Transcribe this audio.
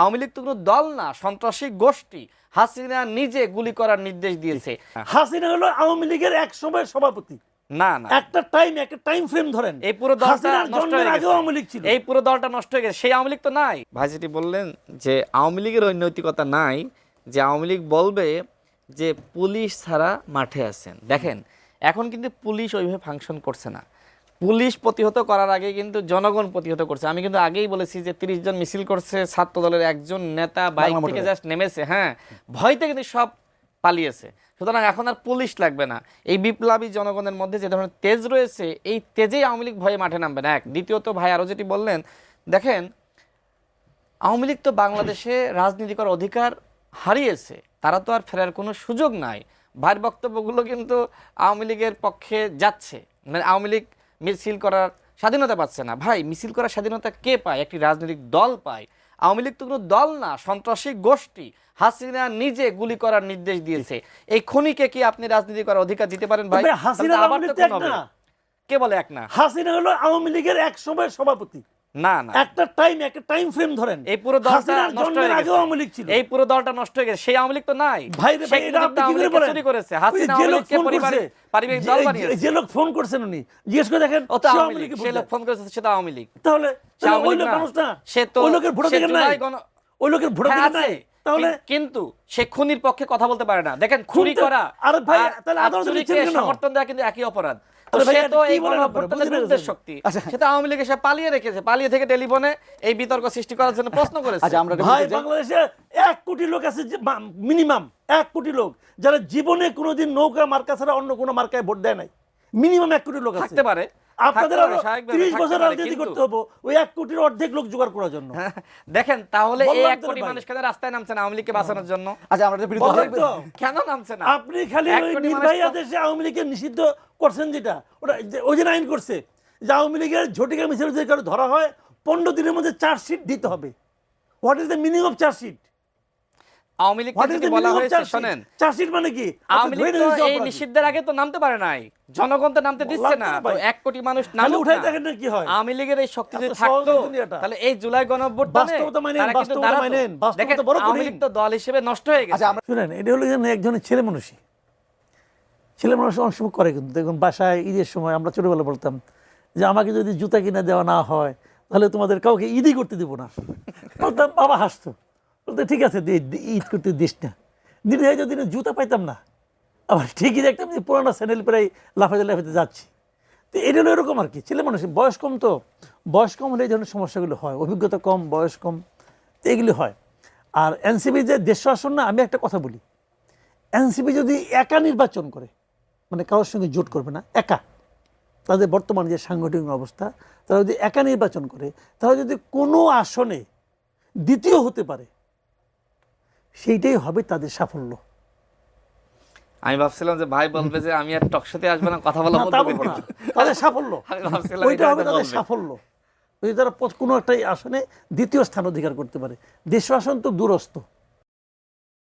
আওয়ামী লীগ তো কোনো দল না সন্ত্রাসী গোষ্ঠী। হাসিনা নিজে গুলি করার নির্দেশ দিয়েছে। হাসিনা হলো আওয়ামী লীগের এক সময় সভাপতি। না না। একটা টাইম একটা টাইম ফ্রেম ধরেন। এই পুরো দলটা নষ্ট হয়ে গেছে। আওয়ামী লীগ ছিল। এই পুরো দলটা নষ্ট হয়ে গেছে। সেই আওয়ামী লীগ তো নাই। ভাইজিটি বললেন যে আওয়ামী লীগের ওই নৈতিকতা নাই যে আওয়ামী লীগ বলবে যে পুলিশ ছাড়া মাঠে আছেন। দেখেন এখন কিন্তু পুলিশ ওইভাবে ফাংশন করছে না। পুলিশ প্রতিহত করার আগে কিন্তু জনগণ প্রতিহত করছে। আমি কিন্তু আগেই বলেছি যে তিরিশ জন মিছিল করছে ছাত্র দলের একজন নেতা বাইক থেকে জাস্ট নেমেছে হ্যাঁ। ভয়তে কিন্তু সব পালিয়েছে। সুতরাং এখন আর পুলিশ লাগবে না। এই বিপ্লবী জনগণের মধ্যে যে ধরনের তেজ রয়েছে এই তেজেই আওয়ামী লীগ ভয়ে মাঠে নামবে না। এক দ্বিতীয়ত ভাই আরও যেটি বললেন দেখেন আওয়ামী লীগ তো বাংলাদেশে রাজনীতি করার অধিকার হারিয়েছে। তারা তো আর ফেরার কোনো সুযোগ নাই। ভাইয়ের বক্তব্যগুলো কিন্তু আওয়ামী লীগের পক্ষে যাচ্ছে। মানে আওয়ামী লীগ মিছিল করার স্বাধীনতা পাচ্ছে না। ভাই মিছিল করার স্বাধীনতা কে পায়? একটি রাজনৈতিক দল পায়। আওয়ামী লীগ তো কোনো দল না সন্ত্রাসী গোষ্ঠী। হাসিনা নিজে গুলি করার নির্দেশ দিয়েছে। এই খনিকে কি আপনি রাজনীতি করার অধিকার দিতে পারেন ভাই? হাসিনা। কে বলে এক না? হাসিনা হলো আওয়ামী লীগের এক সময় সভাপতি। না না। একটা টাইম একটা টাইম ফ্রেম ধরেন। এই পুরো দলটা নষ্ট হয়ে গেছে। আওয়ামী লীগ ছিল। এই পুরো দলটা নষ্ট হয়ে গেছে। সেই আওয়ামী লীগ তো নাই। ভাই ভাই এটা আপনি কি করে বলেন? চুরি করেছে। হাসিনা আওয়ামী লীগকে ফোন পারিবারিক দল বানিয়েছে। যে লোক ফোন করছেন উনি জিজ্ঞেস করে দেখেন ও তো সে আওয়ামী লীগ সে লোক ফোন করেছে সেটা আওয়ামী লীগ। তাহলে ওই লোক মানুষ না। সে তো ওই লোকের ভোটাধিকার নাই। ওই লোকের হ্যাঁ, ভোটাধিকার নাই। তাহলে কিন্তু সে খুনির পক্ষে কথা বলতে পারে না। দেখেন খুনি করা আরে ভাই, তাহলে আদালতে? সমর্থন দেওয়া কিন্তু একই অপরাধ। শক্তি। আচ্ছা। সেটা আওয়ামী লীগ এসে পালিয়ে রেখেছে পালিয়ে থেকে টেলিফোনে এই বিতর্ক সৃষ্টি করার জন্য প্রশ্ন করেছে। আচ্ছা আমরা ভাই বাংলাদেশে এক কোটি লোক আছে মিনিমাম এক কোটি লোক যারা জীবনে কোনোদিন নৌকা মার্কা ছাড়া অন্য কোনো মার্কায় ভোট দেয় নাই। মিনিমাম এক কোটি লোক আছে। থাকতে পারে। আপনাদের আরও স্বাভাবিকভাবে ত্রিশ থাকতে বছর রাজনীতি করতে হবে ওই এক কোটির অর্ধেক লোক জোগাড় করার জন্য। দেখেন তাহলে এই বললাম এক তো কোটি মানুষ কেন রাস্তায় নামছে না আওয়ামী লীগকে বাঁচানোর জন্য। আচ্ছা আমরা বিরুদ্ধে কেন নামছে না? আপনি খালি ওই আদেশে আওয়ামী লীগকে নিষিদ্ধ করছেন যেটা ওটা ওই যে আইন করছে যে আওয়ামী লীগের ঝটিকা মিছিল যদি কারও ধরা হয় পনেরো দিনের মধ্যে চার্জশিট দিতে হবে। What is the meaning of chargesheet? Awami লীগকে হোয়াট যদি বলা হয়েছে শোনেন। চার্জশিট মানে কি? আওয়ামী লীগ তো এই নিষিদ্ধের আগে তো নামতে পারে নাই। জনগণ তো নামতে দিচ্ছে না। এক কোটি মানুষ নামুক উঠাই দেখেন না কি হয়। আওয়ামী লীগের এই শক্তি যদি থাকতো। তাহলে এই জুলাই গণঅভ্যুত্থানে তারা কিন্তু দেখেন আওয়ামী লীগ তো দল হিসেবে নষ্ট হয়ে গেছে। আচ্ছা শুনেন এটা হলো যেন একজনের ছেলে মানুষই ছেলে মানুষ অনেক সময় করে কিন্তু। দেখুন বাসায় ঈদের সময় আমরা ছোটবেলা বলতাম যে আমাকে যদি জুতা কিনে দেওয়া না হয় তাহলে তোমাদের কাউকে ঈদই করতে দেবো না। বলতাম বাবা হাসতো। বলতে, ঠিক আছে ঈদ করতে দিস না। দিনে হয়তো দিনে জুতা পাইতাম না। আবার ঠিকই দেখতাম যে পুরানো স্যান্ডেল প্রায় লাফাতে লাফাতে যাচ্ছি। তো এটা হলো এরকম আর কি। ছেলে মানুষ, বয়স কম তো। বয়স কম হলে এই ধরনের সমস্যাগুলো হয়। অভিজ্ঞতা কম, বয়স কম, এগুলি হয়। আর এনসিপি যে দেশ শাসন না, আমি একটা কথা বলি। এনসিপি যদি একা নির্বাচন করে মানে কারোর সঙ্গে জোট করবে না, একা, তাদের বর্তমান যে সাংগঠনিক অবস্থা, তারা যদি একা নির্বাচন করে, তারা যদি কোনো আসনে দ্বিতীয় হতে পারে সেইটাই হবে তাদের সাফল্য। আমি ভাবছিলাম যে ভাই বলবে যে আমি আর টকশোতে আসব না কথা বলা। তাদের সাফল্য। ওইটা হবে তাদের সাফল্য। যদি তারা কোনো একটা আসনে দ্বিতীয় স্থান অধিকার করতে পারে। দেশ আসন তো দূরস্থ